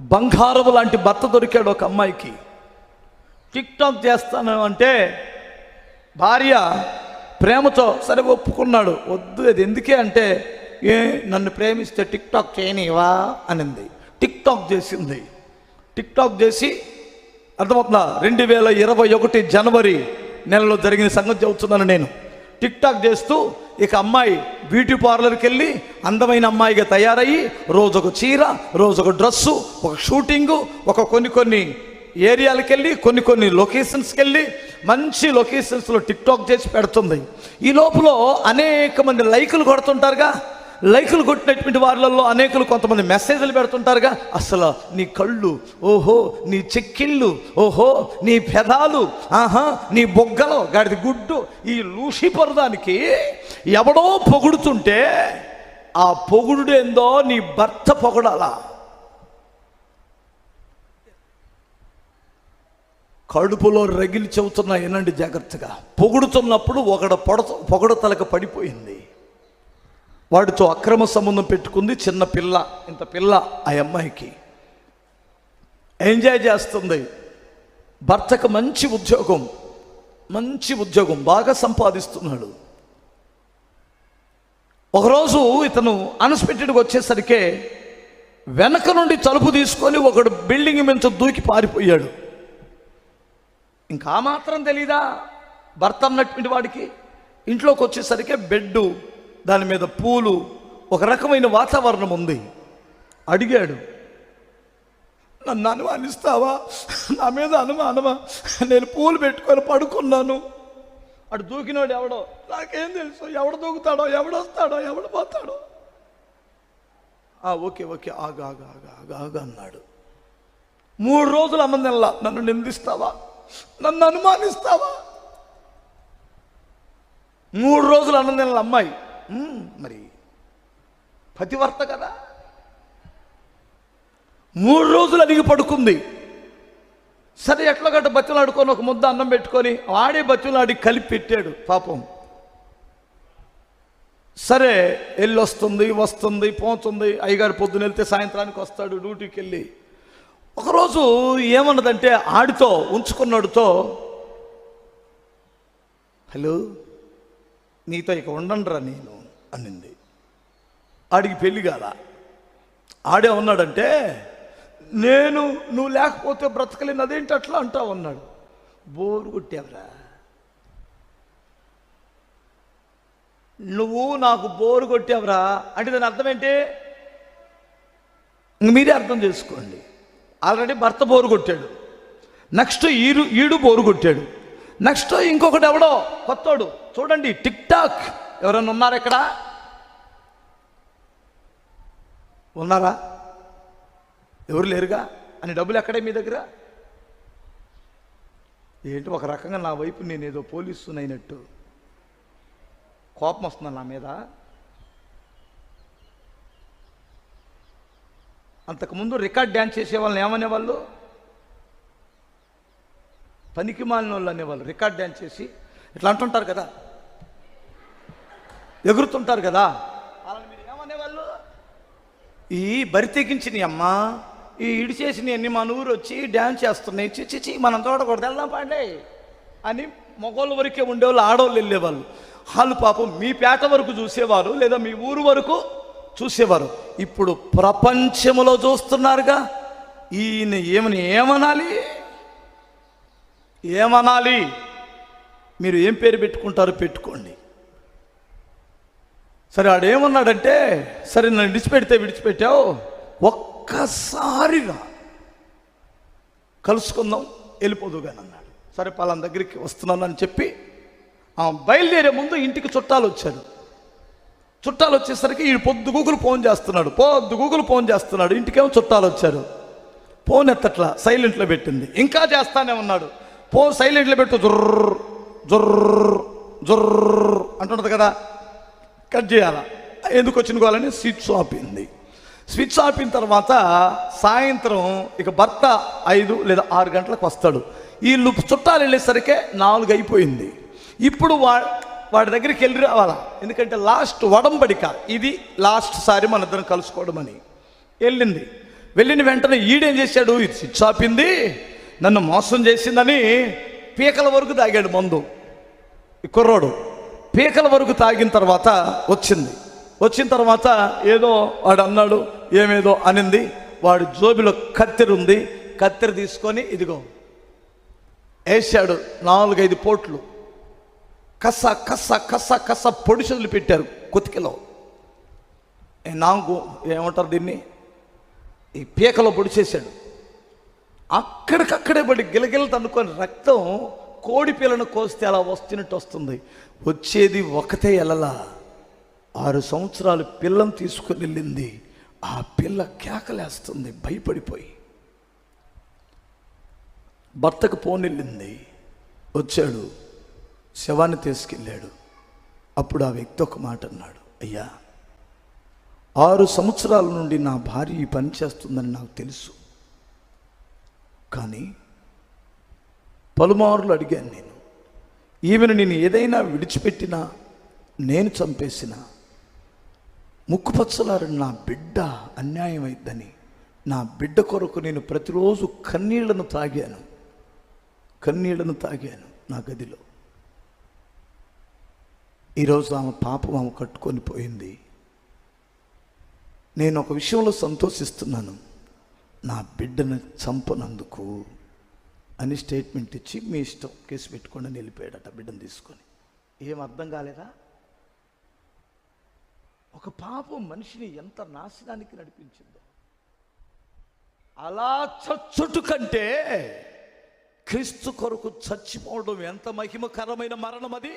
బంగారం లాంటి భర్త దొరికాడు ఒక అమ్మాయికి. టిక్ టాక్ చేస్తాను అంటే భార్య ప్రేమతో సరే ఒప్పుకున్నాడు. వద్దు అది ఎందుకే అంటే ఏ నన్ను ప్రేమిస్తే టిక్ టాక్ చేయనివా అనింది. టిక్ టాక్ చేసింది. టిక్ టాక్ చేసి అర్థమవుతుందా? రెండు వేల ఇరవై ఒకటి జనవరి నెలలో జరిగిన సంగతి చెబుతున్నాను నేను. టిక్ టాక్ చేస్తూ ఇక అమ్మాయి బ్యూటీ పార్లర్కి వెళ్ళి అందమైన అమ్మాయిగా తయారయ్యి రోజొక చీర రోజొక డ్రెస్సు ఒక షూటింగు ఒక కొన్ని కొన్ని ఏరియాలకు వెళ్ళి కొన్ని కొన్ని లొకేషన్స్కి వెళ్ళి మంచి లొకేషన్స్లో టిక్ టాక్ చేసి పెడుతుంది. ఈ లోపల అనేక మంది లైకులు కొడుతుంటారుగా. లైకులు కొట్టినటువంటి వారిలో అనేకులు కొంతమంది మెసేజ్లు పెడుతుంటారుగా. అసలు నీ కళ్ళు ఓహో నీ చెక్కిళ్ళు ఓహో నీ పెదాలు ఆహా నీ బొగ్గలు గాడిది గుడ్డు ఈ లూసిఫర్ దానికి ఎవడో పొగుడుతుంటే ఆ పొగుడుడేందో నీ భర్త పొగడాలా. కడుపులో రగిలి చెబుతున్నా వినండి జాగ్రత్తగా. పొగుడుతున్నప్పుడు ఒకడ పొడత పొగడతలకు పడిపోయింది. వాడితో అక్రమ సంబంధం పెట్టుకుంది చిన్న పిల్ల ఇంత పిల్ల ఆ అమ్మాయికి. ఎంజాయ్ చేస్తుంది. భర్తకు మంచి ఉద్యోగం. మంచి ఉద్యోగం బాగా సంపాదిస్తున్నాడు. ఒకరోజు ఇతను అన్ఎక్స్పెక్టెడ్గా వచ్చేసరికి వెనక నుండి తలుపు తీసుకొని ఒకడు బిల్డింగ్ మీద దూకి పారిపోయాడు. ఇంకా మాత్రం తెలీదా? భర్త అన్నటువంటి వాడికి ఇంట్లోకి వచ్చేసరికి బెడ్డు దాని మీద పూలు ఒక రకమైన వాతావరణం ఉంది. అడిగాడు నన్ను అనుమానిస్తావా? నా మీద అనుమానమా? నేను పూలు పెట్టుకొని పడుకున్నాను. అటు దూకినాడు ఎవడో? నాకేం తెలుసు. ఎవడు దూకుతాడో? ఎవడొస్తాడో ఎవడు పోతాడో? "ఆ, ఓకే ఓకే. ఆగా ఆగా ఆగా ఆగా అన్నాడు. మూడు రోజులు అమ్మ తినలా నన్ను నిందిస్తావా? నన్ను అనుమానిస్తావా? మూడు రోజులు అన్నం తినల అమ్మాయి మరి. పతివర్త కదా? మూడు రోజులు అడిగి పడుకుంది. సరే ఎట్లా గట్ట బతులు ఆడుకొని ఒక ముద్ద అన్నం పెట్టుకొని వాడే బతులు ఆడి కలిపి పెట్టాడు పాపం. సరే ఎల్లొస్తుంది వస్తుంది వస్తుంది పోతుంది. అయ్యగారు పొద్దున వెళ్తే సాయంత్రానికి వస్తాడు డ్యూటీకి వెళ్ళి ఒకరోజు ఏమన్నదంటే ఆడితో ఉంచుకున్నాడుతో హలో నీతో ఇక ఉండండిరా నేను అనింది ఆడికి పెళ్ళి కాదా ఆడే ఉన్నాడంటే నేను నువ్వు లేకపోతే బ్రతకలేను. అదేంటి అట్లా అంటావు అన్నాడు బోరు కొట్టావురా. నువ్వు నాకు బోరు కొట్టావురా అంటే దాని అర్థం ఏంటి? మీరే అర్థం చేసుకోండి. ఆల్రెడీ భర్త బోరు కొట్టాడు. నెక్స్ట్ ఈడు ఈడు బోరు కొట్టాడు. నెక్స్ట్ ఇంకొకటి ఎవడో? కొత్తోడు. చూడండి టిక్ టాక్. ఎవరైనా ఉన్నారా ఇక్కడ? ఉన్నారా? ఎవరు లేరుగా? అని డబ్బులు ఎక్కడే మీ దగ్గర? ఏంటి ఒక రకంగా నా వైపు నేను ఏదో పోలీసునైనట్టు? కోపం వస్తుందా నా మీద? అంతకుముందు రికార్డ్ డ్యాన్స్ చేసే వాళ్ళని ఏమనేవాళ్ళు? పనికి మాలిన వాళ్ళు అనేవాళ్ళు రికార్డ్ డ్యాన్స్ చేసి. ఇట్లా అంటుంటారు కదా. ఎగురుతుంటారు కదా. వాళ్ళని మీరు ఏమనేవాళ్ళు? ఈ బరి తెగించినాయి అమ్మా ఈ ఇడిచేసినవన్నీ అన్ని మన ఊరు వచ్చి డ్యాన్స్ చేస్తున్నాయి. చిచ్చి చి మనం చూడకూడదు వెళ్దాం పాడే అని మగోళ్ళ వరకే ఉండేవాళ్ళు ఆడవాళ్ళు వెళ్ళేవాళ్ళు. వాళ్ళు పాపం మీ పేట వరకు చూసేవారు లేదా మీ ఊరు వరకు చూసేవారు. ఇప్పుడు ప్రపంచంలో చూస్తున్నారుగా ఈయన ఏమని ఏమనాలి? ఏమనాలి? మీరు ఏం పేరు పెట్టుకుంటారో పెట్టుకోండి. సరే ఆడేమన్నాడంటే సరే నన్ను విడిచిపెడితే విడిచిపెట్టావు. ఒక్కసారిగా కలుసుకుందాం వెళ్ళిపోదుగాని అన్నాడు. సరే పలాన దగ్గరికి వస్తున్నాను అని చెప్పి బయలుదేరే ముందు ఇంటికి చుట్టాలు వచ్చారు. చుట్టాలు వచ్చేసరికి ఈ పొద్దు గూగులు ఫోన్ చేస్తున్నాడు. పొద్దు గూగులు ఫోన్ చేస్తున్నాడు. ఇంటికేమో చుట్టాలు వచ్చారు. ఫోన్ ఎత్తట్లా సైలెంట్లో పెట్టింది. ఇంకా చేస్తానే ఉన్నాడు. ఫోన్ సైలెంట్లో పెట్టు. జుర్ర జుర్ర జుర్ర అంటున్నది కదా. కట్ చేయాలా? ఎందుకు వచ్చిన కావాలని స్విచ్ ఆపింది స్విచ్ ఆపిన తర్వాత సాయంత్రం ఇక భర్త ఐదు లేదా ఆరు గంటలకు వస్తాడు. వీళ్ళు చుట్టాలు వెళ్ళేసరికే నాలుగు అయిపోయింది. ఇప్పుడు వా వాడి దగ్గరికి వెళ్ళి రావాలా? ఎందుకంటే లాస్ట్ వడంబడిక ఇది లాస్ట్ సారి మన ఇద్దరం కలుసుకోవడం అని వెళ్ళింది. వెళ్ళిన వెంటనే ఈడేం చేశాడు? ఇది స్విచ్ ఆపింది. నన్ను మోసం చేసిందని పీకల వరకు తాగాడు మందు. ఈ కుర్రోడు. పీకల వరకు తాగిన తర్వాత వచ్చింది. వచ్చిన తర్వాత ఏదో వాడు అన్నాడు ఏమేదో అనింది. వాడు జోబిలో కత్తెర ఉంది. కత్తెర తీసుకొని ఇదిగో వేసాడు నాలుగైదు పోట్లు. కస కస కస కస పొడిసెలు పెట్టారు కుతికిలో. నాకు ఏమంటారు దీన్ని? ఈ పీకలో పొడిచేశాడు అక్కడికక్కడే పడి గిలగిలత అనుకొని రక్తం కోడి పిల్లను కోస్తే అలా వస్తున్నట్టు వస్తుంది. వచ్చేది ఒకటే ఎలలా. ఆరు సంవత్సరాలు పిల్లను తీసుకుని వెళ్ళింది. ఆ పిల్ల కేకలేస్తుంది భయపడిపోయి. భర్తకు ఫోన్ వెళ్ళింది. వచ్చాడు శవాన్ని తీసుకెళ్ళాడు. అప్పుడు ఆ వ్యక్తి ఒక మాట అన్నాడు అయ్యా ఆరు సంవత్సరాల నుండి నా భార్య ఈ పని చేస్తుందని నాకు తెలుసు. కానీ పలుమార్లు అడిగాను నేను. ఈమెను నేను ఏదైనా విడిచిపెట్టినా నేను చంపేసినా ముక్కుపచ్చలారు నా బిడ్డ అన్యాయం అయిద్దని నా బిడ్డ కొరకు నేను ప్రతిరోజు కన్నీళ్ళను తాగాను. కన్నీళ్ళను తాగాను నా గదిలో. ఈరోజు ఆమె పాపం ఆమె కట్టుకొని పోయింది. నేను ఒక విషయంలో సంతోషిస్తున్నాను. నా బిడ్డను చంపనందుకు అని స్టేట్మెంట్ ఇచ్చి మీ ఇష్టం కేసు పెట్టుకోండి వెళ్ళిపోయాడట బిడ్డను తీసుకొని. ఏం అర్థం కాలేదా? ఒక పాపం మనిషిని ఎంత నాశనానికి నడిపించిందో. అలా చచ్చుటు కంటే క్రీస్తు కొరకు చచ్చిపోవడం ఎంత మహిమకరమైన మరణం అది?